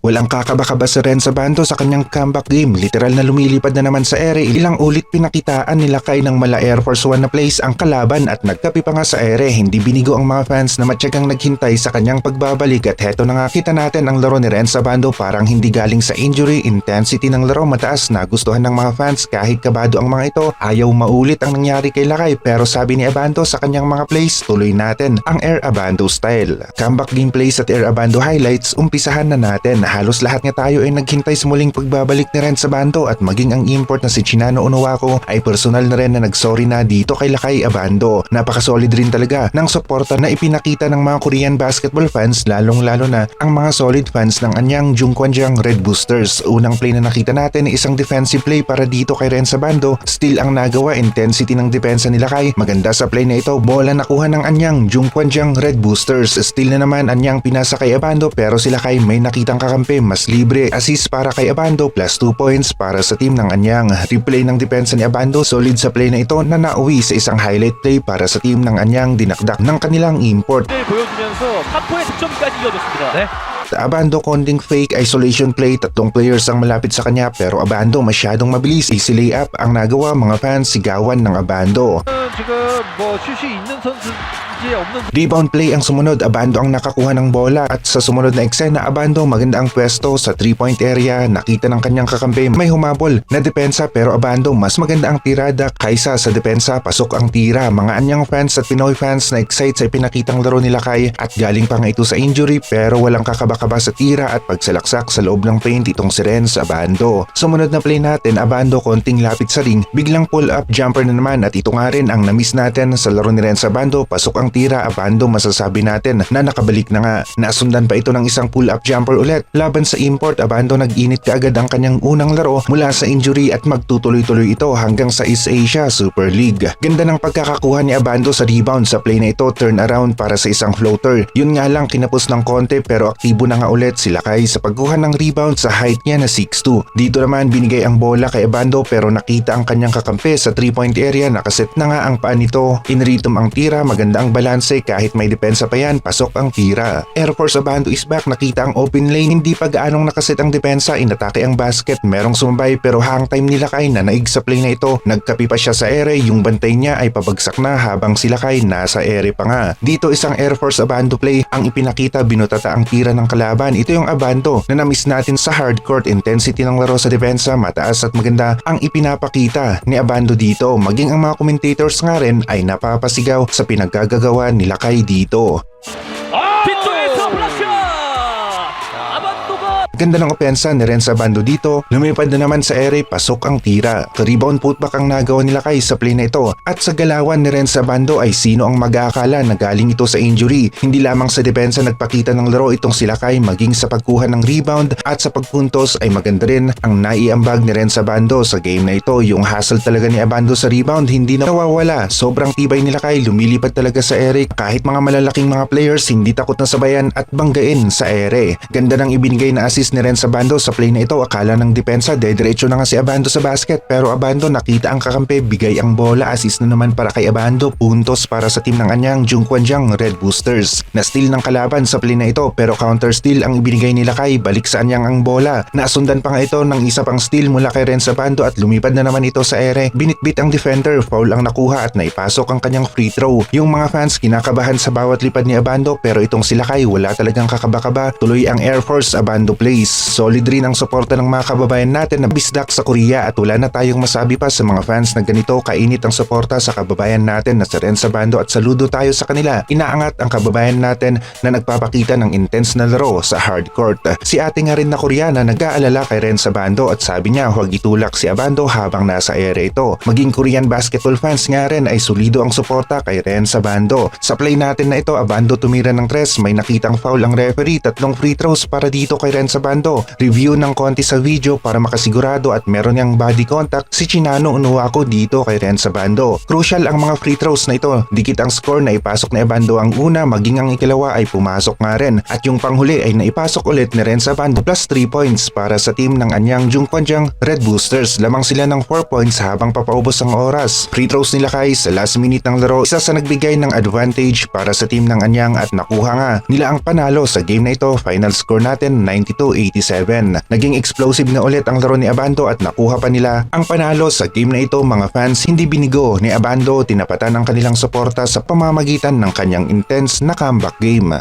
Walang kakaba-kaba si Ren sa bando sa kanyang comeback game. Literal na lumilipad na naman sa ere. Ilang ulit pinakitaan nila kay ng mala Air Force One na place ang kalaban at nagkapi pa nga sa ere. Hindi binigo ang mga fans na matyagang naghintay sa kanyang pagbabalik at heto na nga kita natin ang laro ni Ren sa bando parang hindi galing sa injury, intensity ng laro mataas na gustuhan ng mga fans kahit kabado ang mga ito. Ayaw maulit ang nangyari kay Lakay pero sabi ni Abando sa kanyang mga plays tuloy natin ang Air Abando style. Comeback gameplays at Air Abando highlights umpisahan na natin. Halos lahat nga tayo ay naghintay sa muling pagbabalik ni Ren sa bando at maging ang import na si Chinano Onuwako ay personal na rin na nagsorry na dito kay Lakay Abando. Napaka-solid rin talaga ng suporta na ipinakita ng mga Korean basketball fans lalong lalo na ang mga solid fans ng anyang Jungkwanjang Red Boosters. Unang play na nakita natin ay isang defensive play para dito kay Ren sa bando. Still ang nagawa intensity ng depensa nila kay maganda sa play na ito. Bola nakuha ng anyang Jungkwanjang Red Boosters. Still na naman anyang pinasa kay Abando pero sila kay may nakitang Campe mas libre. Assist para kay Abando plus 2 points para sa team ng Anyang. Replay ng depensa ni Abando solid sa play na ito na nauwi sa isang highlight play para sa team ng Anyang dinakdak ng kanilang import. Eh? Abando konding fake isolation play, tatlong players ang malapit sa kanya pero Abando masyadong mabilis. Easy layup ang nagawa mga fans sigawan ng Abando. Uh, 없는... Rebound play ang sumunod, Abando ang nakakuha ng bola. At sa sumunod na eksena, Abando maganda ang pwesto sa 3-point area, nakita ng kanyang kakampi may humabol na depensa pero Abando mas maganda ang tirada kaysa sa depensa. Pasok ang tira. Mga anyang fans at Pinoy fans na excited sa pinakitang laro nila kay at galing pa nga ito sa injury pero walang kakabakaba sa tira at pagsalaksak sa loob ng paint itong si Renz Abando. Sumunod na play natin, Abando konting lapit sa ring, biglang pull up jumper na naman. At ito nga rin ang namiss natin sa laro ni Renz Abando. Pasok ang tira, Abando masasabi natin na nakabalik na nga. Nasundan pa ito ng isang pull-up jumper ulit. Laban sa import, Abando nag-init kaagad ang kanyang unang laro mula sa injury at magtutuloy-tuloy ito hanggang sa East Asia Super League. Ganda ng pagkakakuha ni Abando sa rebound sa play na ito, turn around para sa isang floater. Yun nga lang kinapos ng konti pero aktibo na nga ulit sila kay sa pagkuha ng rebound sa height niya na 6'2". Dito naman binigay ang bola kay Abando pero nakita ang kanyang kakampi sa 3-point area nakaset na nga ang paa nito. In rhythm ang tira, maganda ang balanse kahit may depensa pa yan, pasok ang tira. Air Force Abando is back, nakita ang open lane, hindi pa gaanong nakaset ang depensa, inatake ang basket, merong sumabay pero hang time nila kay nanaig sa play na ito. Nagkapi pa siya sa ere, yung bantay niya ay pabagsak na habang sila kay nasa ere pa nga. Dito isang Air Force Abando play, ang ipinakita binutata ang tira ng kalaban. Ito yung Abando na namiss natin sa hardcourt intensity ng laro sa depensa, mataas at maganda ang ipinapakita ni Abando dito. Maging ang mga commentators nga rin ay napapasigaw sa pinaggagawa nila kay dito. Ganda ng opensa ni Renz Abando dito, lumipad na naman sa ere, pasok ang tira. Rebound putback ang nagawa nila kay sa play na ito. At sa galawan ni Renz Abando ay sino ang mag-aakala na galing ito sa injury. Hindi lamang sa depensa nagpakita ng laro itong sila kay maging sa pagkuha ng rebound at sa pagpuntos ay maganda rin ang naiambag ni Renz Abando sa game na ito. Yung hustle talaga ni Abando sa rebound hindi na nawawala. Sobrang tibay nila kay lumilipad talaga sa ere kahit mga malalaking mga players hindi takot na sabayan at banggain sa ere. Ganda ng ibinigay na assist ni Renz Abando sa play na ito. Akala ng depensa dediretso na nga si Abando sa basket pero Abando nakita ang kakampi bigay ang bola assist na naman para kay Abando puntos para sa team ng anyang Jungkwanjang Red Boosters. Na steal ng kalaban sa play na ito pero counter steal ang ibinigay nila kay balik sa anyang ang bola. Nasundan pa nga ito ng isa pang steal mula kay Renz Abando at lumipad na naman ito sa ere. Binitbit ang defender, foul ang nakuha at naipasok ang kanyang free throw. Yung mga fans kinakabahan sa bawat lipad ni Abando pero itong sila kay wala talagang kakaba-kaba. Tuloy ang Air Force Abando plays. Solid rin ang suporta ng mga kababayan natin na bisdak sa Korea at wala na tayong masabi pa sa mga fans na ganito kainit ang suporta sa kababayan natin na si Renz Abando at saludo tayo sa kanila. Inaangat ang kababayan natin na nagpapakita ng intense na laro sa hardcourt. Si ate nga rin na Koreana nag-aalala kay Renz Abando at sabi niya huwag itulak si Abando habang nasa ere ito. Maging Korean basketball fans nga rin ay solido ang suporta kay Renz Abando. Sa play natin na ito, Abando tumira ng tres, may nakitang foul ang referee, tatlong free throws para dito kay Renz kwento, review ng konti sa video para makasigurado at meron niyang body contact si Chinano Unuwako dito kay Ren Sabando. Crucial ang mga free throws na ito. Dikit ang score na ipasok ni Abando ang una maging ang ikalawa ay pumasok nga rin at yung panghuli ay naipasok ulit ni Ren Sabando plus 3 points para sa team ng Anyang Jungkwanjang Red Boosters. Lamang sila ng 4 points habang papaubos ang oras. Free throws nila kay sa last minute ng laro isa sa nagbigay ng advantage para sa team ng Anyang at nakuha nga nila ang panalo sa game na ito. Final score natin 92 1987. Naging explosive na ulit ang laro ni Abando at nakuha pa nila ang panalo sa game na ito mga fans hindi binigo ni Abando tinapatan ang kanilang suporta sa pamamagitan ng kanyang intense na comeback game.